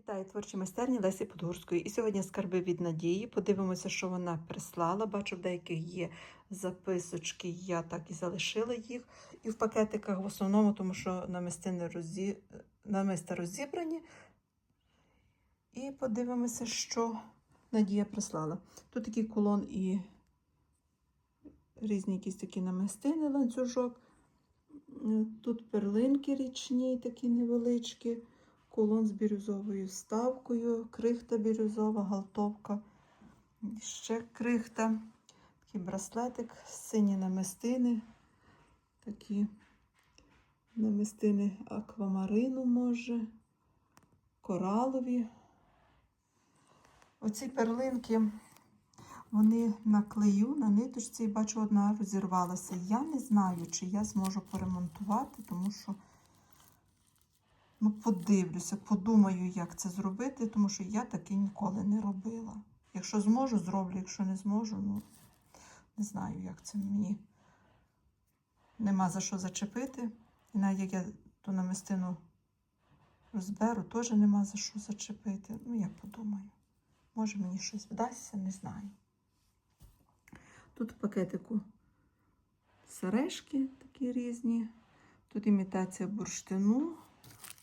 Вітаю творчі майстерні Лесі Подгурської. І сьогодні скарби від Надії. Подивимося, що вона прислала. Бачу, в деяких є записочки, я так і залишила їх. І в пакетиках в основному, тому що намистини розі... розібрані. І подивимося, що Надія прислала. Тут такий кулон і різні якісь такі намистини, ланцюжок. Тут перлинки річні, такі невеличкі кулон з бірюзовою ставкою, крихта бірюзова, галтовка, ще крихта, такий браслетик, сині намистини, такі намистини аквамарину, може, коралові. Оці перлинки, вони на клею, на ниточці, бачу, одна розірвалася. Я не знаю, чи я зможу поремонтувати, тому що. Ну, подивлюся, подумаю, як це зробити, тому що я таке ніколи не робила. Якщо зможу, зроблю, якщо не зможу, ну не знаю, як це мені нема за що зачепити. І навіть як я ту намистину розберу, теж нема за що зачепити. Ну, я подумаю. Може мені щось вдасться, не знаю. Тут пакетику сережки такі різні, тут імітація бурштину.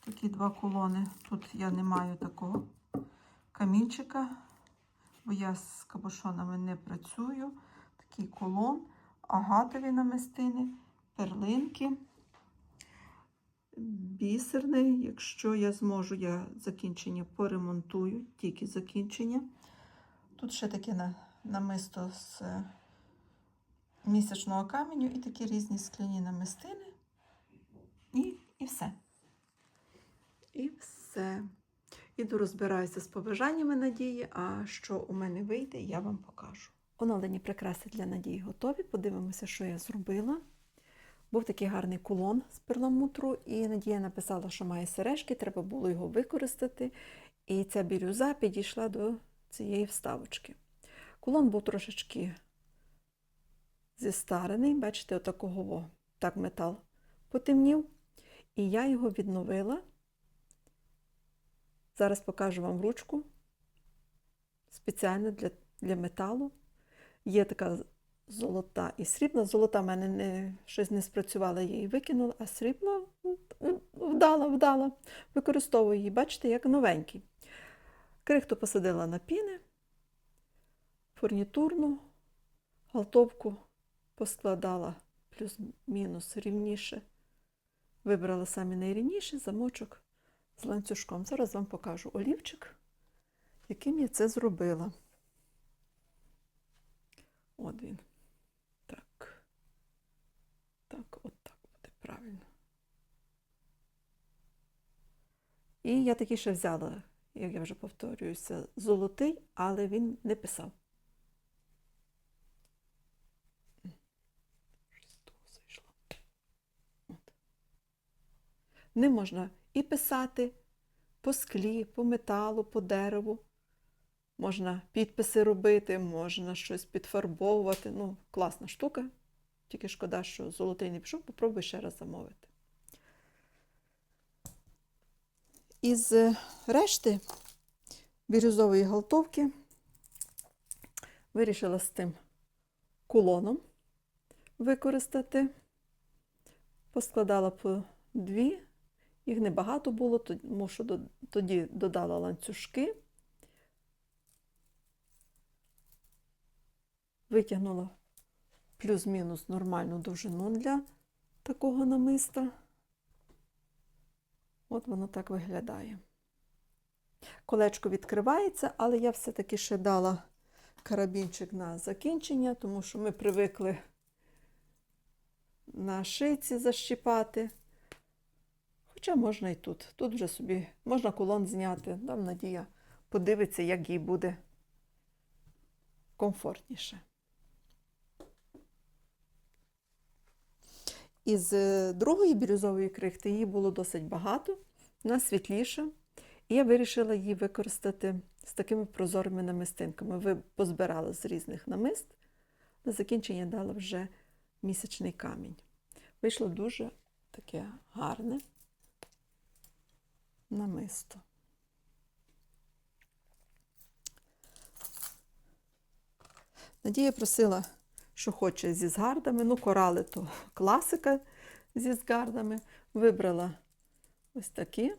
Такі два колони. Тут я не маю такого камінчика, бо я з кабушонами не працюю. Такий колон, агатові намистини, перлинки, бісерний. Якщо я зможу, я закінчення поремонтую, тільки закінчення. Тут ще таке намисто з місячного каменю і такі різні скляні намистини. І, і все. І все. Іду розбираюся з побажаннями Надії, а що у мене вийде, я вам покажу. Оновлені прикраси для Надії готові. Подивимося, що я зробила. Був такий гарний кулон з перламутру, і Надія написала, що має сережки, треба було його використати. І ця бірюза підійшла до цієї вставочки. Кулон був трошечки зістарений, бачите, отакого так метал потемнів. І я його відновила. Зараз покажу вам ручку спеціально для для металу. Є така золота і срібна. Золота в мене не, щось не спрацювала, я її викинула, а срібла вдала, вдала. Використовую її, бачите, як новенький. Крихту посадила на піни, фурнітурну, галтовку поскладала плюс-мінус рівніше. Вибрала самі найрівніший замочок з ланцюжком. Зараз вам покажу олівчик, яким я це зробила. От він. Так. Так, от так буде правильно. І я такий ще взяла, як я вже повторююся, золотий, але він не писав. Не можна і писати по склі, по металу, по дереву. Можна підписи робити, можна щось підфарбовувати. Ну, класна штука. Тільки шкода, що золотий не пішов, попробуй ще раз замовити. Із решти бірюзової галтовки вирішила з тим кулоном використати, поскладала по дві. Їх небагато було, тому що тоді додала ланцюжки, витягнула плюс-мінус нормальну довжину для такого намиста. От воно так виглядає. Колечко відкривається, але я все-таки ще дала карабінчик на закінчення, тому що ми привикли на шийці защіпати. Хоча можна і тут. Тут вже собі можна кулон зняти. Там Надія подивиться, як їй буде комфортніше. Із другої бірюзової крихти її було досить багато, вона світліша. І я вирішила її використати з такими прозорими намистинками. Ви позбирали з різних намист. На закінчення дала вже місячний камінь. Вийшло дуже таке гарне намисто. Надія просила, що хоче зі згардами, ну, корали то класика зі згардами. Вибрала ось такі.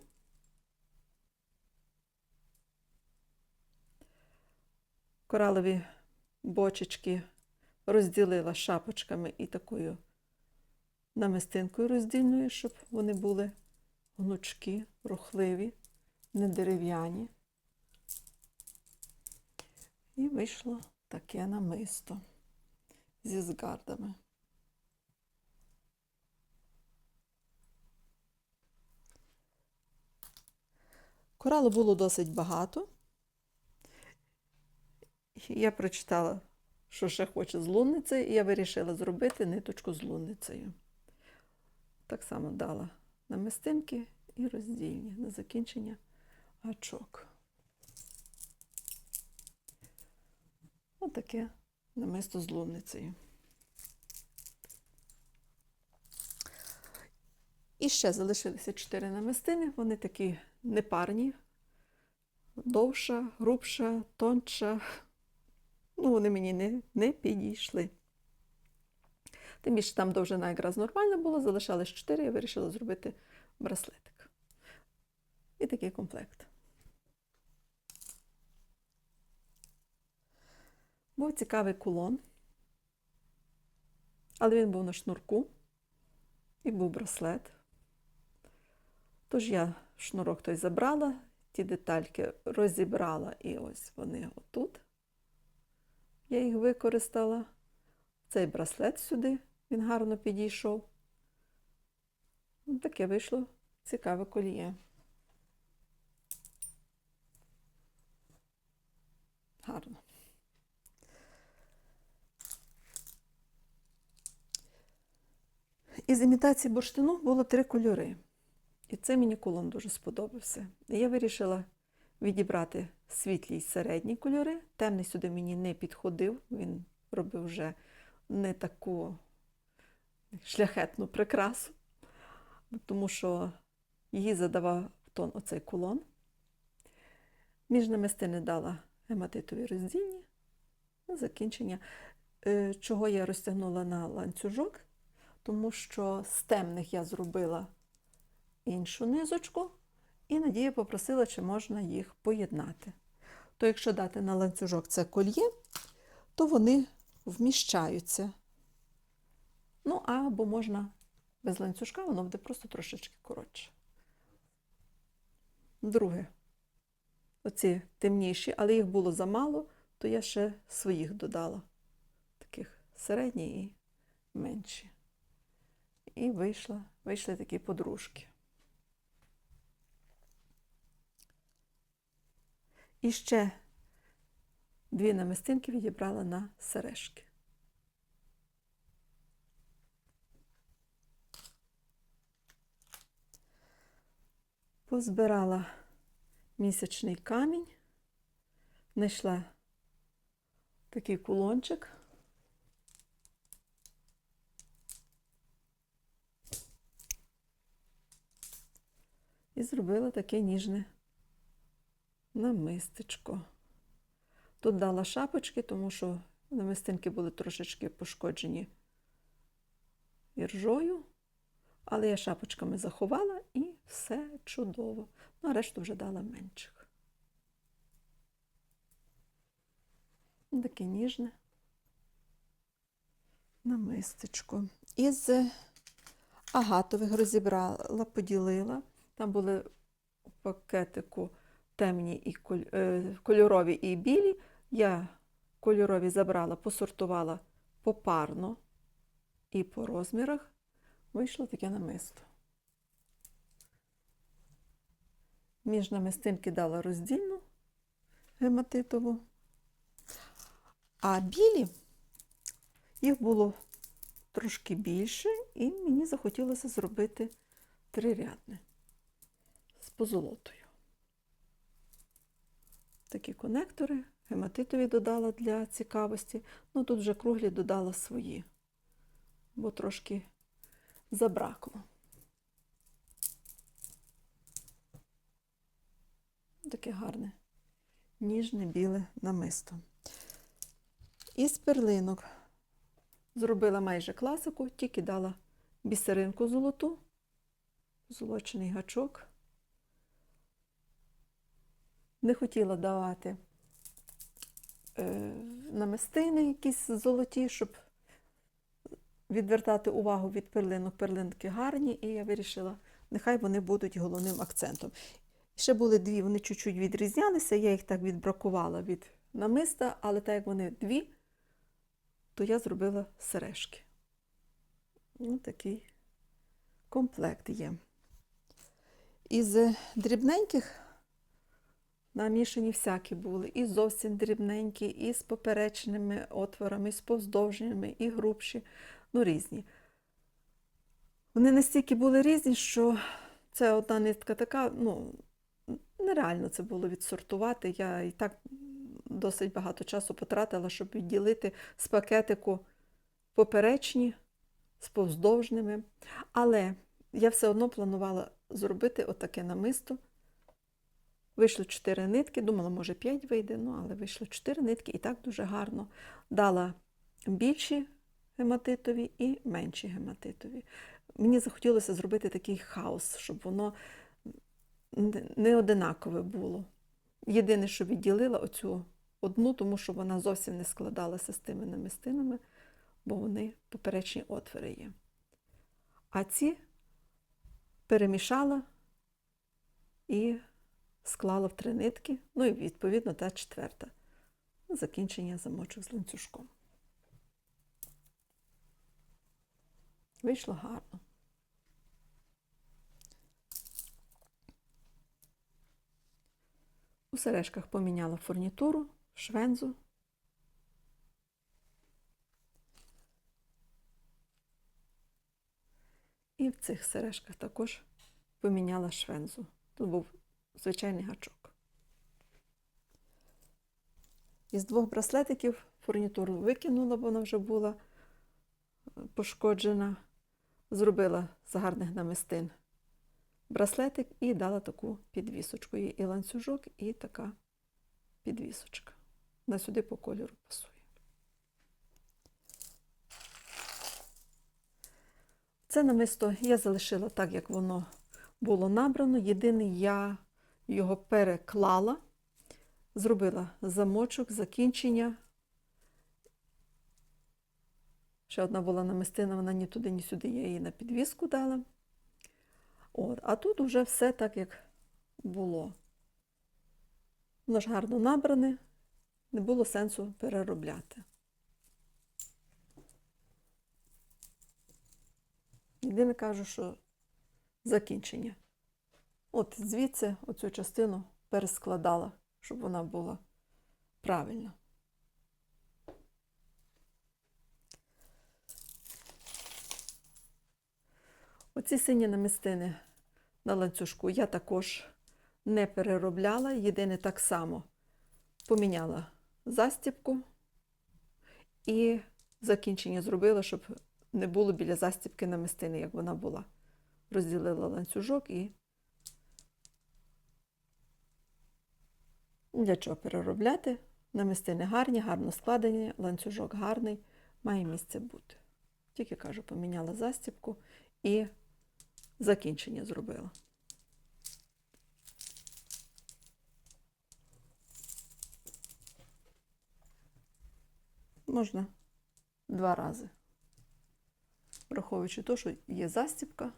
Коралові бочечки розділила шапочками і такою намистинкою роздільною, щоб вони були гнучкі, рухливі, не дерев'яні. І вийшло таке намисто зі згардами. Коралу було досить багато. Я прочитала, що ще хоче з лунницею, і я вирішила зробити ниточку з лунницею. Так само дала намистинки і роздільні на закінчення гачок. Отаке намисто з лунницею. І ще залишилися чотири намистини. Вони такі непарні, довша, грубша, тонша. Ну, вони мені не, не підійшли. Тим більше там довжина якраз нормальна була, залишалось 4, я вирішила зробити браслетик. І такий комплект. Був цікавий кулон, але він був на шнурку і був браслет. Тож я шнурок той забрала, ті детальки розібрала, і ось вони отут. Я їх використала. Цей браслет сюди, він гарно підійшов. Таке вийшло цікаве коліє. Гарно. Із імітації бурштину було три кольори. І це мені кулон дуже сподобався. І я вирішила відібрати світлі й середні кольори. Темний сюди мені не підходив, він робив вже не таку шляхетну прикрасу, тому що її задавав тон оцей кулон. Між намистини дала гематитові роздільні на закінчення, Е, чого я розтягнула на ланцюжок, тому що з темних я зробила іншу низочку, і Надія попросила, чи можна їх поєднати. То якщо дати на ланцюжок це кольє, то вони вміщаються. Ну, або можна без ланцюжка, воно буде просто трошечки коротше. Друге, оці темніші, але їх було замало, то я ще своїх додала. Таких середні і менші. І вийшла, вийшли такі подружки. І ще дві намистинки відібрала на сережки. Позбирала місячний камінь, знайшла такий кулончик. І зробила таке ніжне намистечко. Тут дала шапочки, тому що намистинки були трошечки пошкоджені іржою, але я шапочками заховала і все чудово. Ну, а решту вже дала менших. Таке ніжне намистечко. Із агатових розібрала, поділила. Там були у пакетику темні і е, кольорові і білі. Я кольорові забрала, посортувала попарно і по розмірах. Вийшло таке намисто. Між намистинки дала роздільну гематитову. А білі їх було трошки більше, і мені захотілося зробити трирядне з позолотою. Такі конектори, гематитові додала для цікавості. Ну тут вже круглі додала свої, бо трошки забракло. Таке гарне, ніжне біле намисто. Із перлинок зробила майже класику, тільки дала бісеринку золоту, золочений гачок. Не хотіла давати е, намистини якісь золоті, щоб відвертати увагу від перлинок. Перлинки гарні, і я вирішила, нехай вони будуть головним акцентом. Ще були дві, вони чуть-чуть відрізнялися, я їх так відбракувала від намиста, але так як вони дві, то я зробила сережки. Ось такий комплект є. Із дрібненьких намішані всякі були. І зовсім дрібненькі, і з поперечними отворами, і з повздовжними, і грубші, ну різні. Вони настільки були різні, що це одна нитка така, ну, нереально це було відсортувати. Я і так досить багато часу потратила, щоб відділити з пакетику поперечні з повздовжними. Але я все одно планувала зробити отаке намисто. Вийшло 4 нитки, думала, може 5 вийде, ну, але вийшло 4 нитки і так дуже гарно. Дала більші гематитові і менші гематитові. Мені захотілося зробити такий хаос, щоб воно не одинакове було. Єдине, що відділила оцю одну, тому що вона зовсім не складалася з тими намистинами, бо вони поперечні отвори є. А ці перемішала і склала в три нитки, ну і відповідно та четверта. Закінчення замочок з ланцюжком. Вийшло гарно. У сережках поміняла фурнітуру, швензу. І в цих сережках також поміняла швензу. Тут був звичайний гачок. Із двох браслетиків фурнітуру викинула, бо вона вже була пошкоджена. Зробила з гарних намистин браслетик і дала таку підвісочку. Є і ланцюжок, і така підвісочка. На сюди по кольору пасує. Це намисто я залишила так, як воно було набрано. Єдине, я його переклала, зробила замочок, закінчення. Ще одна була намистина, вона ні туди, ні сюди, я її на підвіску дала. От, А тут вже все так, як було. Воно ж гарно набране, не було сенсу переробляти. Єдине кажу, що закінчення. От звідси оцю частину перескладала, щоб вона була правильна. Оці сині намистини на ланцюжку я також не переробляла, єдине так само поміняла застібку і закінчення зробила, щоб не було біля застібки намистини, як вона була. Розділила ланцюжок і для чого переробляти? Намистини гарні, гарно складені, ланцюжок гарний, має місце бути. Тільки кажу, поміняла застібку і закінчення зробила. Можна два рази. Враховуючи те, що є застібка,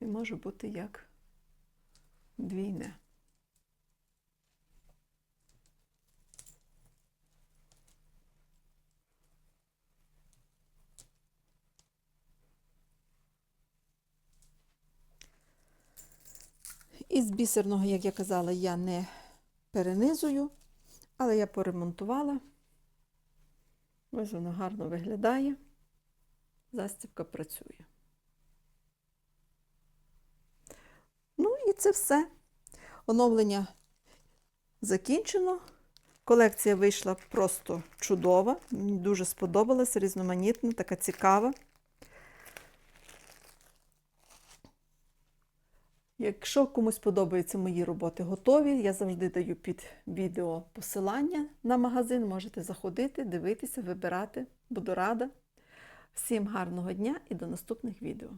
і може бути як двійне. Із бісерного, як я казала, я не перенизую, але я поремонтувала. Ось воно гарно виглядає. Застібка працює. Ну і це все. Оновлення закінчено. Колекція вийшла просто чудова. Мені дуже сподобалась, різноманітна, така цікава. Якщо комусь подобаються мої роботи готові, я завжди даю під відео посилання на магазин. Можете заходити, дивитися, вибирати. Буду рада. Всім гарного дня і до наступних відео.